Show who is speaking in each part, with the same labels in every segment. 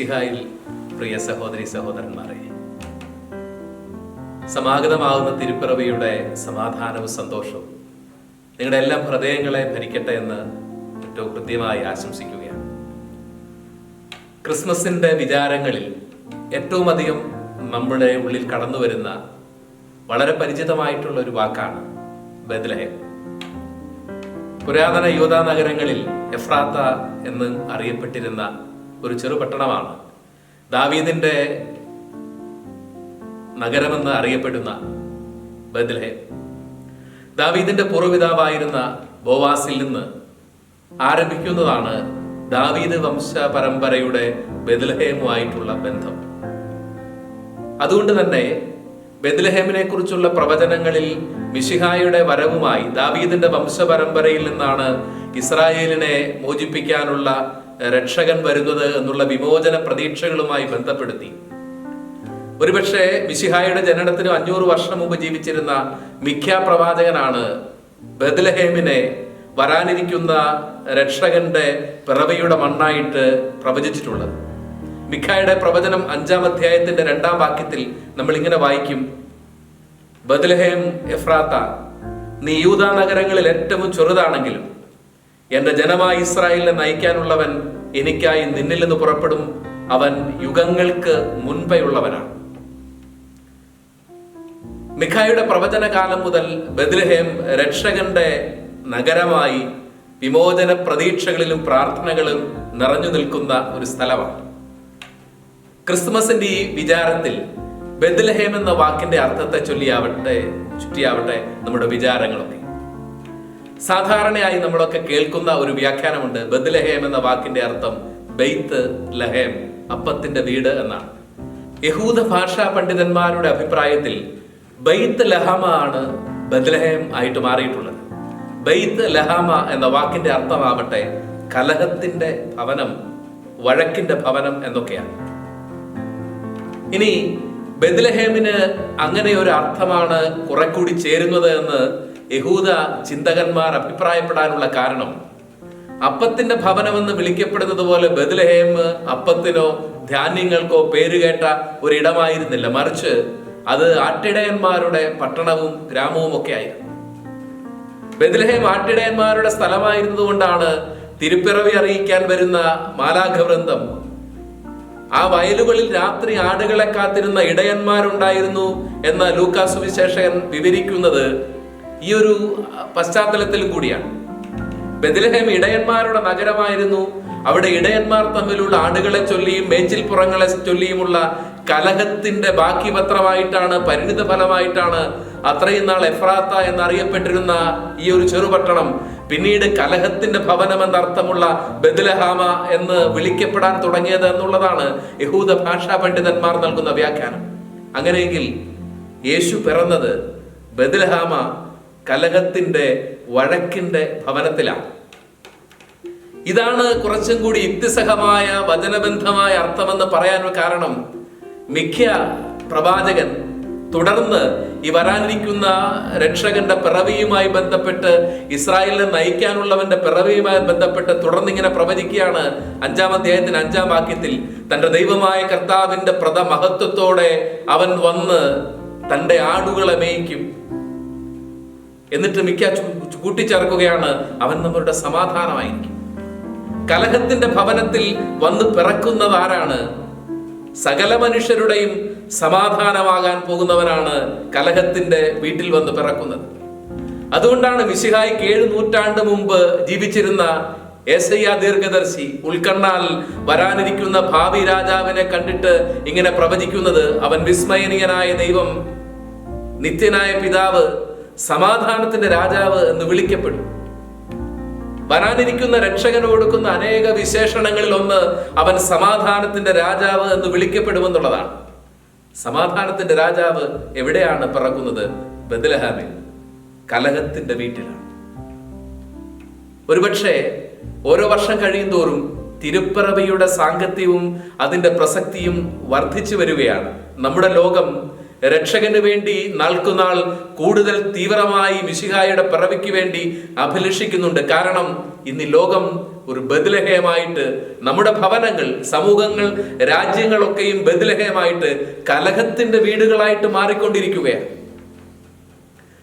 Speaker 1: മിശിഹായിൽ പ്രിയ സഹോദരി സഹോദരന്മാരെ സമാഗതമാകുന്ന തിരുപ്പിറവിയുടെ സമാധാനവും സന്തോഷവും നിങ്ങളുടെ എല്ലാം ഹൃദയങ്ങളെ ഭരിക്കട്ടെ എന്ന് ഏറ്റവും കൃത്യമായി ആശംസിക്കുകയാണ്. ക്രിസ്മസിന്റെ വിചാരങ്ങളിൽ ഏറ്റവും അധികം നമ്മുടെ ഉള്ളിൽ കടന്നു വരുന്ന വളരെ പരിചിതമായിട്ടുള്ള ഒരു വാക്കാണ് ബദലഹം പുരാതന യോധാ നഗരങ്ങളിൽ എഫ്രാത്ത എന്ന് അറിയപ്പെട്ടിരുന്ന ഒരു ചെറു പട്ടണമാണ്. ദാവീദിന്റെ നഗരമെന്ന് അറിയപ്പെടുന്ന ബദ്ലഹേം ദാവീദിന്റെ പൂർവപിതാവായിരുന്ന ബോവാസിൽ നിന്ന് ആരംഭിക്കുന്നതാണ് ദാവീദ് വംശ പരമ്പരയുടെ ബദ്ലഹേമുമായിട്ടുള്ള ബന്ധം. അതുകൊണ്ട് തന്നെ ബദ്ലഹേമിനെ കുറിച്ചുള്ള പ്രവചനങ്ങളിൽ മിഷിഹായുടെ വരവുമായി ദാവീദിന്റെ വംശപരമ്പരയിൽ നിന്നാണ് ഇസ്രായേലിനെ മോചിപ്പിക്കാനുള്ള രക്ഷകൻ വരുന്നത് എന്നുള്ള വിമോചന പ്രതീക്ഷകളുമായി ബന്ധപ്പെടുത്തി. ഒരുപക്ഷെ മിശിഹായുടെ ജനനത്തിന് അഞ്ഞൂറ് വർഷം മുമ്പ് ജീവിച്ചിരുന്ന മിഖ്യ പ്രവാചകനാണ് ബദ്ലഹേമിനെ വരാനിരിക്കുന്ന രക്ഷകന്റെ പിറവിയുടെ മണ്ണായിട്ട് പ്രവചിച്ചിട്ടുള്ളത്. മിഖായുടെ പ്രവചനം അഞ്ചാം അധ്യായത്തിന്റെ രണ്ടാം വാക്യത്തിൽ നമ്മൾ ഇങ്ങനെ വായിക്കും. ബദ്ലഹേം എഫ്രാത്ത നീ യൂത നഗരങ്ങളിൽ ഏറ്റവും ചെറുതാണെങ്കിലും എന്റെ ജനമായ ഇസ്രായേലിനെ നയിക്കാനുള്ളവൻ എനിക്കായി നിന്നിൽ നിന്ന് പുറപ്പെടും. അവൻ യുഗങ്ങൾക്ക് മുൻപെയുള്ളവനാണ്. മിഖായുടെ പ്രവചന കാലം മുതൽ ബദ്ലഹേം രക്ഷകന്റെ നഗരമായി വിമോചന പ്രതീക്ഷകളിലും പ്രാർത്ഥനകളും നിറഞ്ഞു നിൽക്കുന്ന ഒരു സ്ഥലമാണ്. ക്രിസ്മസിന്റെ ഈ വിചാരത്തിൽ ബദ്ലഹേം എന്ന വാക്കിന്റെ അർത്ഥത്തെ ചൊല്ലിയാവട്ടെ ചുറ്റിയാവട്ടെ നമ്മുടെ വിചാരങ്ങളൊക്കെ. സാധാരണയായി നമ്മളൊക്കെ കേൾക്കുന്ന ഒരു വ്യാഖ്യാനമുണ്ട് ബദ്ലഹേം എന്ന വാക്കിന്റെ അർത്ഥം ബെയ്ത്ത് ലഹേം അപ്പത്തിന്റെ വീട് എന്നാണ്. യഹൂദ ഭാഷാ പണ്ഡിതന്മാരുടെ അഭിപ്രായത്തിൽ ബെയ്ത്ത് ലഹമ ആണ് ബദ്ലഹേം ആയിട്ട് മാറിയിട്ടുള്ളത്. ബെയ്ത്ത് ലഹമ എന്ന വാക്കിന്റെ അർത്ഥമാവട്ടെ കലഹത്തിന്റെ ഭവനം വഴക്കിന്റെ ഭവനം എന്നൊക്കെയാണ്. ഇനി ബദ്ലഹേമിന് അങ്ങനെ ഒരു അർത്ഥമാണ് കുറെ കൂടി ചേരുന്നത് എന്ന് യഹൂദ ചിന്തകന്മാർ അഭിപ്രായപ്പെടാനുള്ള കാരണം അപ്പത്തിന്റെ ഭവനമെന്ന് വിളിക്കപ്പെടുന്നത് പോലെ ബദലഹേമ് അപ്പത്തിനോ ധാന്യങ്ങൾക്കോ പേരുകേട്ട ഒരിടമായിരുന്നില്ല. മറിച്ച് അത് ആട്ടിടയന്മാരുടെ പട്ടണവും ഗ്രാമവും ഒക്കെ ആയിരുന്നു. ബദലഹേം ആട്ടിടയന്മാരുടെ സ്ഥലമായിരുന്നതുകൊണ്ടാണ് തിരുപ്പിറവി അറിയിക്കാൻ വരുന്ന മാലാഘവൃന്ദം ആ വയലുകളിൽ രാത്രി ആടുകളെ കാത്തിരുന്ന ഇടയന്മാരുണ്ടായിരുന്നു എന്ന ലൂക്കാസ് സുവിശേഷകൻ വിവരിക്കുന്നത് ഈ ഒരു പശ്ചാത്തലത്തിലും കൂടിയാണ്. ബദലഹേം ഇടയന്മാരുടെ നഗരമായിരുന്നു. അവിടെ ഇടയന്മാർ തമ്മിലുള്ള ആടുകളെ ചൊല്ലിയും മേച്ചിൽപ്പുറങ്ങളെ ചൊല്ലിയുമുള്ള കലഹത്തിന്റെ ബാക്കി പത്രമായിട്ടാണ് പരിണിത ഫലമായിട്ടാണ് അത്രയും നാൾ എഫ്രാത്ത എന്നറിയപ്പെട്ടിരുന്ന ഈ ഒരു ചെറുപട്ടണം. പിന്നീട് കലഹത്തിന്റെ ഭവനം എന്നർത്ഥമുള്ള ബദലഹാമ എന്ന് വിളിക്കപ്പെടാൻ തുടങ്ങിയത് എന്നുള്ളതാണ് യഹൂദ ഭാഷാ പണ്ഡിതന്മാർ നൽകുന്ന വ്യാഖ്യാനം. അങ്ങനെയെങ്കിൽ യേശു പിറന്നത് ബദലഹാമ കലഹത്തിന്റെ വഴക്കിന്റെ ഭവനത്തിലാണ്. ഇതാണ് കുറച്ചും കൂടി യുക്തിസഹമായ വചനബന്ധമായ അർത്ഥമെന്ന് പറയാനുള്ള കാരണം. മിക്ക പ്രവാചകൻ തുടർന്ന് ഈ വരാനിരിക്കുന്ന രക്ഷകന്റെ പിറവിയുമായി ബന്ധപ്പെട്ട് ഇസ്രായേലിനെ നയിക്കാനുള്ളവന്റെ പിറവിയുമായി ബന്ധപ്പെട്ട് തുടർന്നിങ്ങനെ പ്രവചിക്കുകയാണ് അഞ്ചാം അധ്യായത്തിന് അഞ്ചാം വാക്യത്തിൽ. തന്റെ ദൈവമായ കർത്താവിന്റെ പ്രഥ മഹത്വത്തോടെ അവൻ വന്ന് തന്റെ ആടുകളെ മേയ്ക്കും. എന്നിട്ട് മിക്ക കൂട്ടിച്ചേർക്കുകയാണ് അവൻ നമ്മളുടെ സമാധാനമായിരിക്കും. കലഹത്തിന്റെ ഭവനത്തിൽ വന്ന് പിറക്കുന്നത് ആരാണ്? സകല മനുഷ്യരുടെയും സമാധാനമാകാൻ പോകുന്നവനാണ് കലഹത്തിന്റെ വീട്ടിൽ വന്ന് പിറക്കുന്നത്. അതുകൊണ്ടാണ് മിശിഹായിക്ക് ഏഴ് നൂറ്റാണ്ട് മുമ്പ് ജീവിച്ചിരുന്ന ഏസയ്യ ദീർഘദർശി ഉൾക്കണ്ണാൽ വരാനിരിക്കുന്ന ഭാവി രാജാവിനെ കണ്ടിട്ട് ഇങ്ങനെ പ്രവചിക്കുന്നത് അവൻ വിസ്മയനീയനായ ദൈവം നിത്യനായ പിതാവ് സമാധാനത്തിന്റെ രാജാവ് എന്ന് വിളിക്കപ്പെടും. വരാനിരിക്കുന്ന രക്ഷകന് കൊടുക്കുന്ന അനേക വിശേഷണങ്ങളിൽ ഒന്ന് അവൻ സമാധാനത്തിന്റെ രാജാവ് എന്ന് വിളിക്കപ്പെടുമെന്നുള്ളതാണ്. സമാധാനത്തിന്റെ രാജാവ് എവിടെയാണ് പിറക്കുന്നത്? ബദലഹാമിൽ കലഹത്തിന്റെ വീട്ടിലാണ്. ഒരുപക്ഷെ ഓരോ വർഷം കഴിയുന്തോറും തിരുപ്പിറവിയുടെ സാങ്കത്യവും അതിന്റെ പ്രസക്തിയും വർദ്ധിച്ചു വരികയാണ്. നമ്മുടെ ലോകം രക്ഷകന് വേണ്ടി നാൾക്കുനാൾ കൂടുതൽ തീവ്രമായി മിശിഹായുടെ പിറവിക്ക് വേണ്ടി അഭിലഷിക്കുന്നുണ്ട്. കാരണം ഇന്ന് ലോകം ഒരു ബദലഹയമായിട്ട് നമ്മുടെ ഭവനങ്ങൾ സമൂഹങ്ങൾ രാജ്യങ്ങളൊക്കെയും ബദലഹയമായിട്ട് കലഹത്തിന്റെ വീടുകളായിട്ട് മാറിക്കൊണ്ടിരിക്കുകയാണ്.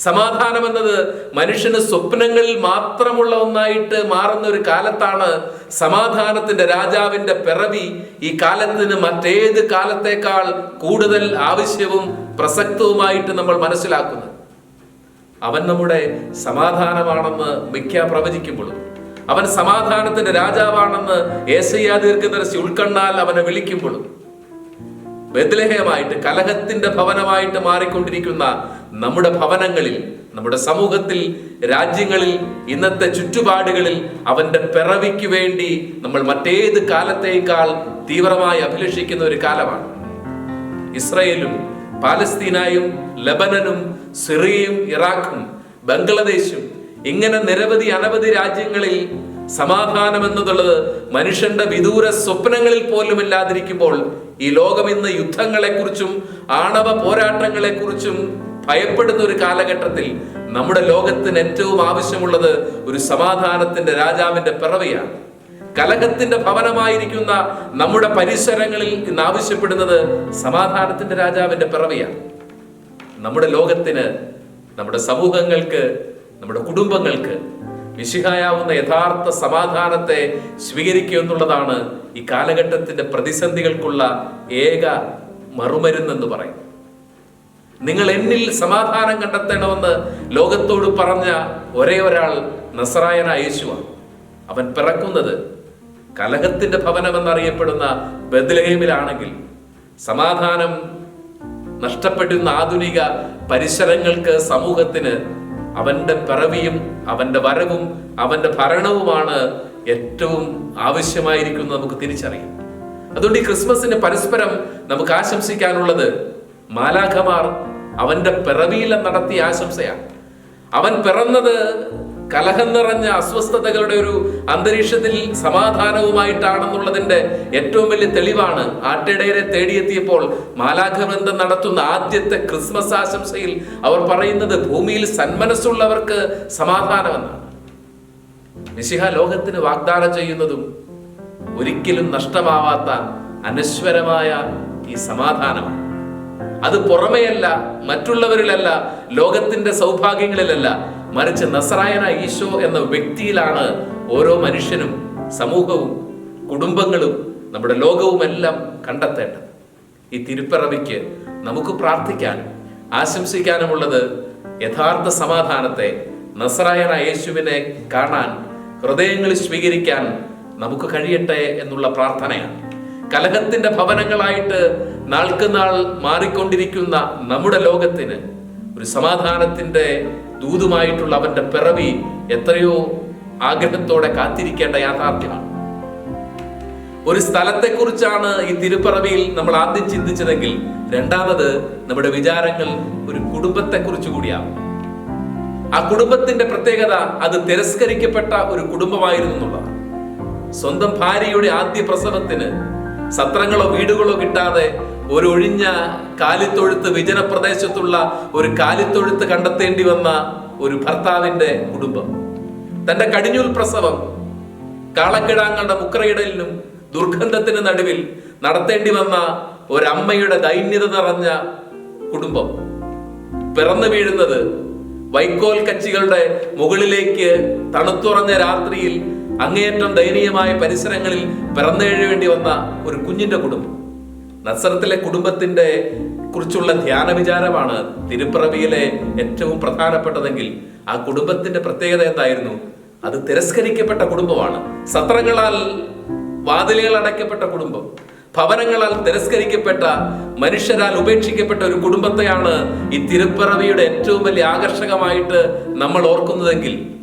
Speaker 1: സമാധാനം എന്നത് മനുഷ്യന് സ്വപ്നങ്ങളിൽ മാത്രമുള്ള ഒന്നായിട്ട് മാറുന്ന ഒരു കാലത്താണ് സമാധാനത്തിന്റെ രാജാവിന്റെ പിറവി. ഈ കാലത്തിന് മറ്റേത് കാലത്തേക്കാൾ കൂടുതൽ ആവശ്യവും പ്രസക്തവുമായിട്ട് നമ്മൾ മനസ്സിലാക്കുന്നത്. അവൻ നമ്മുടെ സമാധാനമാണെന്ന് മിക്ക പ്രവചിക്കുമ്പോഴും. അവൻ സമാധാനത്തിന്റെ രാജാവാണെന്ന് ഏസയ്യാതീർക്കുന്ന ദീർഘദർശി ഉൾക്കണ്ണാൽ അവനെ വിളിക്കുമ്പോഴും. ബദലഹയമായിട്ട് കലഹത്തിന്റെ ഭവനമായിട്ട് മാറിക്കൊണ്ടിരിക്കുന്ന നമ്മുടെ ഭവനങ്ങളിൽ നമ്മുടെ സമൂഹത്തിൽ രാജ്യങ്ങളിൽ ഇന്നത്തെ ചുറ്റുപാടുകളിൽ അവന്റെ പിറവിക്ക് വേണ്ടി നമ്മൾ മറ്റേത് കാലത്തേക്കാൾ തീവ്രമായി അഭിലഷിക്കുന്ന ഒരു കാലമാണ്. ഇസ്രയേലും പാലസ്തീനായും ലബനനും സിറിയയും ഇറാഖും ബംഗ്ലാദേശും ഇങ്ങനെ നിരവധി അനവധി രാജ്യങ്ങളിൽ സമാധാനം എന്നതുള്ളത് മനുഷ്യന്റെ വിദൂര സ്വപ്നങ്ങളിൽ പോലും ഇല്ലാതിരിക്കുമ്പോൾ ഈ ലോകം ഇന്ന് യുദ്ധങ്ങളെക്കുറിച്ചും ആണവ പോരാട്ടങ്ങളെക്കുറിച്ചും ഭയപ്പെടുന്ന ഒരു കാലഘട്ടത്തിൽ നമ്മുടെ ലോകത്തിന് ഏറ്റവും ആവശ്യമുള്ളത് ഒരു സമാധാനത്തിന്റെ രാജാവിന്റെ പിറവിയാണ്. കലഹത്തിന്റെ ഭവനമായിരിക്കുന്ന നമ്മുടെ പരിസരങ്ങളിൽ ഇന്ന് ആവശ്യപ്പെടുന്നത് സമാധാനത്തിന്റെ രാജാവിന്റെ പിറവിയാണ്. നമ്മുടെ ലോകത്തിന് നമ്മുടെ സമൂഹങ്ങൾക്ക് നമ്മുടെ കുടുംബങ്ങൾക്ക് വിശിഹായാവുന്ന യഥാർത്ഥ സമാധാനത്തെ സ്വീകരിക്കുക എന്നുള്ളതാണ് ഈ കാലഘട്ടത്തിന്റെ പ്രതിസന്ധികൾക്കുള്ള ഏക മറുമരുന്നെന്ന് പറയും നിങ്ങൾ എന്നിൽ സമാധാനം കണ്ടെത്തണമെന്ന് ലോകത്തോട് പറഞ്ഞ ഒരേ ഒരാൾ നസറായന യേശുവാണ് അവൻ പിറക്കുന്നത് കലഹത്തിന്റെ ഭവനമെന്നറിയപ്പെടുന്ന ബദ്ലഹേമിലാണെങ്കിൽ സമാധാനം നഷ്ടപ്പെടുന്ന ആധുനിക പരിസരങ്ങൾക്ക് സമൂഹത്തിന് അവന്റെ പിറവിയും അവന്റെ വരവും അവന്റെ ഭരണവുമാണ് ഏറ്റവും ആവശ്യമായിരിക്കുന്നത് നമുക്ക് തിരിച്ചറിയാം. അതുകൊണ്ട് ഈ ക്രിസ്മസിന് പരസ്പരം നമുക്ക് ആശംസിക്കാനുള്ളത് മാലാഖമാർ അവന്റെ പിറവിയിലെ നടത്തിയ ആശംസയാണ്. അവൻ പിറന്നത് കലഹം നിറഞ്ഞ അസ്വസ്ഥതകളുടെ ഒരു അന്തരീക്ഷത്തിൽ സമാധാനവുമായിട്ടാണെന്നുള്ളതിന്റെ ഏറ്റവും വലിയ തെളിവാണ് ആട്ടിടയരെ തേടിയെത്തിയപ്പോൾ മാലാഖബന്ധം നടത്തുന്ന ആദ്യത്തെ ക്രിസ്മസ് ആശംസയിൽ അവർ പറയുന്നത് ഭൂമിയിൽ സന്മനസ്സുള്ളവർക്ക് സമാധാനമെന്നാണ്. മിശിഹ ലോകത്തിന് വാഗ്ദാനം ചെയ്യുന്നതും ഒരിക്കലും നഷ്ടമാവാത്ത അനശ്വരമായ ഈ സമാധാനമാണ്. അത് പുറമെയല്ല മറ്റുള്ളവരിലല്ല ലോകത്തിന്റെ സൗഭാഗ്യങ്ങളിലല്ല മറിച്ച് നസറായന ഈശോ എന്ന വ്യക്തിയിലാണ് ഓരോ മനുഷ്യനും സമൂഹവും കുടുംബങ്ങളും നമ്മുടെ ലോകവും എല്ലാം കണ്ടെത്തേണ്ടത്. ഈ തിരുപ്പിറവിക്ക് നമുക്ക് പ്രാർത്ഥിക്കാനും ആശംസിക്കാനുമുള്ളത് യഥാർത്ഥ സമാധാനത്തെ നസറായന യേശുവിനെ കാണാൻ ഹൃദയങ്ങളിൽ സ്വീകരിക്കാൻ നമുക്ക് കഴിയട്ടെ എന്നുള്ള പ്രാർത്ഥനയാണ്. കലഹത്തിന്റെ ഭവനങ്ങളായിട്ട് നാൾക്ക് നാൾ മാറിക്കൊണ്ടിരിക്കുന്ന നമ്മുടെ ലോകത്തിന് ഒരു സമാധാനത്തിന്റെ ദൂതുമായിട്ടുള്ള അവന്റെ പിറവി എത്രയോ ആഗ്രഹത്തോടെ കാത്തിരിക്കേണ്ട യാഥാർത്ഥ്യമാണ്. ഒരു സ്ഥലത്തെക്കുറിച്ചാണ് ഈ തിരുപ്പിറവിയിൽ നമ്മൾ ആദ്യം ചിന്തിച്ചതെങ്കിൽ രണ്ടാമത് നമ്മുടെ വിചാരങ്ങൾ ഒരു കുടുംബത്തെക്കുറിച്ച് കൂടിയാണ് ആ കുടുംബത്തിന്റെ പ്രത്യേകത അത് തിരസ്കരിക്കപ്പെട്ട ഒരു കുടുംബമായിരുന്നു എന്നുള്ളതാണ്. സ്വന്തം ഭാര്യയുടെ ആദ്യ പ്രസവത്തിന് സത്രങ്ങളോ വീടുകളോ കിട്ടാതെ ഒരു ഒഴിഞ്ഞ കാലിത്തൊഴുത്ത് വിജന പ്രദേശത്തുള്ള ഒരു കാലിത്തൊഴുത്ത് കണ്ടെത്തേണ്ടി വന്ന ഒരു ഭർത്താവിന്റെ കുടുംബം. തന്റെ കടിഞ്ഞൂൽ പ്രസവം കാളക്കിടാങ്ങളുടെ മുക്രയിടലിനും ദുർഗന്ധത്തിന് നടുവിൽ നടത്തേണ്ടി വന്ന ഒരമ്മയുടെ ദൈന്യത നിറഞ്ഞ കുടുംബം. പിറന്നു വീഴുന്നത് വൈക്കോൽ കച്ചികളുടെ മുകളിലേക്ക് തണുത്തുറഞ്ഞ രാത്രിയിൽ അങ്ങേയറ്റം ദയനീയമായ പരിസരങ്ങളിൽ പിറന്നെഴുവേണ്ടി വന്ന ഒരു കുഞ്ഞിന്റെ കുടുംബം. നസറത്തിലെ കുടുംബത്തിന്റെ കുറിച്ചുള്ള ധ്യാന വിചാരമാണ് തിരുപ്പിറവിയിലെ ഏറ്റവും പ്രധാനപ്പെട്ടതെങ്കിൽ ആ കുടുംബത്തിന്റെ പ്രത്യേകത എന്തായിരുന്നു? അത് തിരസ്കരിക്കപ്പെട്ട കുടുംബമാണ്. സത്രങ്ങളാൽ വാതിലുകൾ അടയ്ക്കപ്പെട്ട കുടുംബം. ഭവനങ്ങളാൽ തിരസ്കരിക്കപ്പെട്ട മനുഷ്യരാൽ ഉപേക്ഷിക്കപ്പെട്ട ഒരു കുടുംബത്തെയാണ് ഈ തിരുപ്പിറവിയുടെ ഏറ്റവും വലിയ ആകർഷകമായിട്ട് നമ്മൾ ഓർക്കുന്നതെങ്കിൽ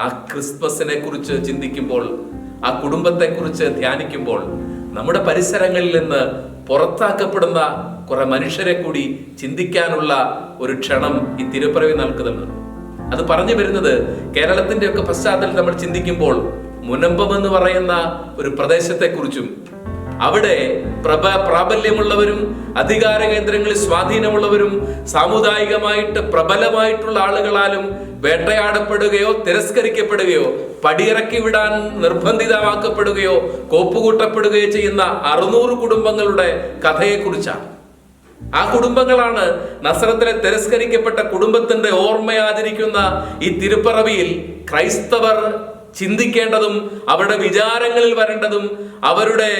Speaker 1: ആ ക്രിസ്മസിനെ കുറിച്ച് ചിന്തിക്കുമ്പോൾ ആ കുടുംബത്തെ കുറിച്ച് ധ്യാനിക്കുമ്പോൾ നമ്മുടെ പരിസരങ്ങളിൽ നിന്ന് പുറത്താക്കപ്പെടുന്ന കുറെ മനുഷ്യരെ കൂടി ചിന്തിക്കാനുള്ള ഒരു ക്ഷണം ഈ തിരുപ്പിറവി നൽകുന്നുണ്ട്. അത് പറഞ്ഞു വരുന്നത് കേരളത്തിന്റെ ഒക്കെ പശ്ചാത്തലത്തിൽ നമ്മൾ ചിന്തിക്കുമ്പോൾ മുനമ്പം എന്ന് പറയുന്ന ഒരു പ്രദേശത്തെക്കുറിച്ചും അവിടെ പ്രഭ പ്രാബല്യമുള്ളവരും അധികാര കേന്ദ്രങ്ങളിൽ സ്വാധീനമുള്ളവരും സാമുദായികമായിട്ട് പ്രബലമായിട്ടുള്ള ആളുകളാലും വേട്ടയാടപ്പെടുകയോ തിരസ്കരിക്കപ്പെടുകയോ പടിയിറക്കി വിടാൻ നിർബന്ധിതമാക്കപ്പെടുകയോ കോപ്പുകൂട്ടപ്പെടുകയോ ചെയ്യുന്ന അറുന്നൂറ് കുടുംബങ്ങളുടെ കഥയെക്കുറിച്ചാണ്. ആ കുടുംബങ്ങളാണ് നസ്രത്തിലെ തിരസ്കരിക്കപ്പെട്ട കുടുംബത്തിന്റെ ഓർമ്മയാചരിക്കുന്ന ഈ തിരുപ്പറവിയിൽ ക്രൈസ്തവർ ചിന്തിക്കേണ്ടതും അവരുടെ വിചാരങ്ങളിൽ വരേണ്ടതും അവരുടെ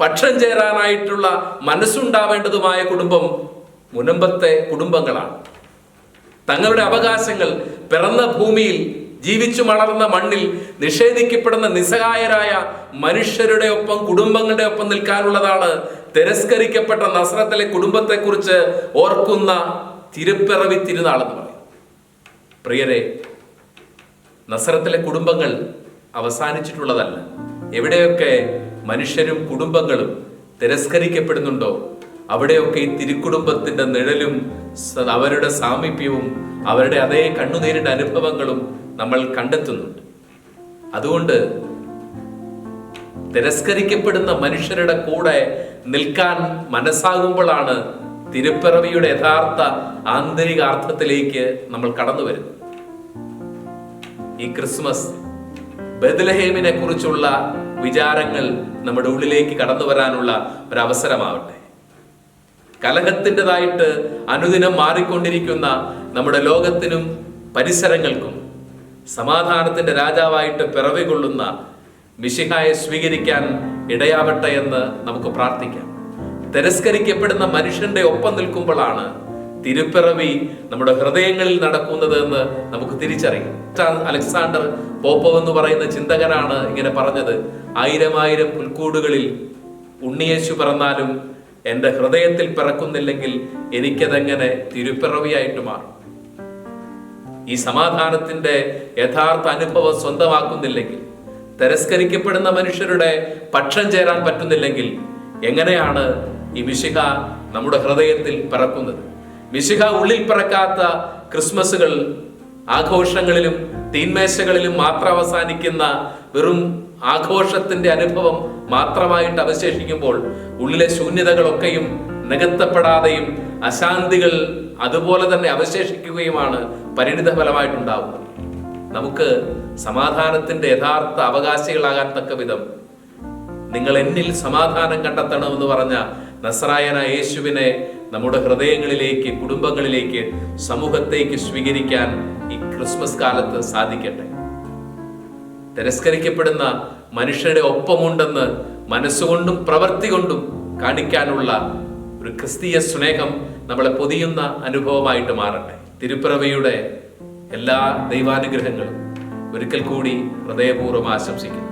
Speaker 1: പക്ഷം ചേരാനായിട്ടുള്ള മനസ്സുണ്ടാവേണ്ടതുമായ കുടുംബം മുനമ്പത്തെ കുടുംബങ്ങളാണ്. തങ്ങളുടെ അവകാശങ്ങൾ പിറന്ന ഭൂമിയിൽ ജീവിച്ചു വളർന്ന മണ്ണിൽ നിഷേധിക്കപ്പെടുന്ന നിസ്സഹായരായ മനുഷ്യരുടെ ഒപ്പം കുടുംബങ്ങളുടെ ഒപ്പം നിൽക്കാനുള്ളതാണ് തിരസ്കരിക്കപ്പെട്ട നസ്രത്തിലെ കുടുംബത്തെക്കുറിച്ച് ഓർക്കുന്ന തിരുപ്പിറവി തിരുനാളെന്ന് പറയും. പ്രിയരെ നസ്രത്തിലെ കുടുംബങ്ങൾ അവസാനിച്ചിട്ടുള്ളതല്ല. എവിടെയൊക്കെ മനുഷ്യരും കുടുംബങ്ങളും തിരസ്കരിക്കപ്പെടുന്നുണ്ടോ? അവിടെയൊക്കെ ഈ തിരുക്കുടുംബത്തിന്റെ നിഴലും അവരുടെ സാമീപ്യവും അവരുടെ അതേ കണ്ണുനീരിന്റെ അനുഭവങ്ങളും നമ്മൾ കണ്ടെത്തുന്നുണ്ട്. അതുകൊണ്ട് തിരസ്കരിക്കപ്പെടുന്ന മനുഷ്യരുടെ കൂടെ നിൽക്കാൻ മനസ്സാകുമ്പോഴാണ് തിരുപ്പിറവിയുടെ യഥാർത്ഥ ആന്തരിക അർത്ഥത്തിലേക്ക് നമ്മൾ കടന്നു വരുന്നത്. ഈ ക്രിസ്മസ് ബദലഹേമിനെ കുറിച്ചുള്ള വിചാരങ്ങൾ നമ്മുടെ ഉള്ളിലേക്ക് കടന്നു വരാനുള്ള ഒരു അവസരമാവട്ടെ കലഹത്തിന്റെതായിട്ട് അനുദിനം മാറിക്കൊണ്ടിരിക്കുന്ന നമ്മുടെ ലോകത്തിനും പരിസരങ്ങൾക്കും സമാധാനത്തിന്റെ രാജാവായിട്ട് പിറവികൊള്ളുന്ന മിശിഹായെ സ്വീകരിക്കാൻ ഇടയാവട്ടെ എന്ന് നമുക്ക് പ്രാർത്ഥിക്കാം. തിരസ്കരിക്കപ്പെടുന്ന മനുഷ്യന്റെ ഒപ്പം നിൽക്കുമ്പോഴാണ് തിരുപ്പിറവി നമ്മുടെ ഹൃദയങ്ങളിൽ നടക്കുന്നത് എന്ന് നമുക്ക് തിരിച്ചറിയാം. അലക്സാണ്ടർ പോപ്പോ എന്ന് പറയുന്ന ചിന്തകനാണ് ഇങ്ങനെ പറഞ്ഞത്. ആയിരം ആയിരം പുൽക്കൂടുകളിൽ ഉണ്ണിയേശു പിറന്നാലും എന്റെ ഹൃദയത്തിൽ പിറക്കുന്നില്ലെങ്കിൽ എനിക്കതെങ്ങനെ തിരുപ്പിറവിയായിട്ട് മാറും. ഈ സമാധാനത്തിന്റെ യഥാർത്ഥ അനുഭവം സ്വന്തമാക്കുന്നില്ലെങ്കിൽ തിരസ്കരിക്കപ്പെടുന്ന മനുഷ്യരുടെ പക്ഷം ചേരാൻ പറ്റുന്നില്ലെങ്കിൽ എങ്ങനെയാണ് ഈ മിശിക നമ്മുടെ ഹൃദയത്തിൽ പിറക്കുന്നത്? മിശിഹ ഉള്ളിൽ പിറക്കാത്ത ക്രിസ്മസുകൾ ആഘോഷങ്ങളിലും തീന്മേശകളിലും മാത്രം അവസാനിക്കുന്ന വെറും ആഘോഷത്തിന്റെ അനുഭവം മാത്രമായിട്ട് അവശേഷിക്കുമ്പോൾ ഉള്ളിലെ ശൂന്യതകളൊക്കെയും നികത്തപ്പെടാതെയും അശാന്തികൾ അതുപോലെ തന്നെ അവശേഷിക്കുകയുമാണ് പരിണിത ഫലമായിട്ടുണ്ടാവുന്നത് നമുക്ക് സമാധാനത്തിന്റെ യഥാർത്ഥ അവകാശികളാകാൻ തക്ക വിധം നിങ്ങൾ എന്നിൽ സമാധാനം കണ്ടെത്തണമെന്ന് പറഞ്ഞ നസ്രായന യേശുവിനെ നമ്മുടെ ഹൃദയങ്ങളിലേക്ക് കുടുംബങ്ങളിലേക്ക് സമൂഹത്തേക്ക് സ്വീകരിക്കാൻ ഈ ക്രിസ്മസ് കാലത്ത് സാധിക്കട്ടെ. തിരസ്കരിക്കപ്പെടുന്ന മനുഷ്യരുടെ ഒപ്പമുണ്ടെന്ന് മനസ്സുകൊണ്ടും പ്രവൃത്തി കൊണ്ടും കാണിക്കാനുള്ള ഒരു ക്രിസ്തീയ സ്നേഹം നമ്മളെ പൊതിയുന്ന അനുഭവമായിട്ട് മാറട്ടെ. തിരുപ്പിറവിയുടെ എല്ലാ ദൈവാനുഗ്രഹങ്ങളും ഒരിക്കൽ കൂടി ഹൃദയപൂർവം ആശംസിക്കുന്നു.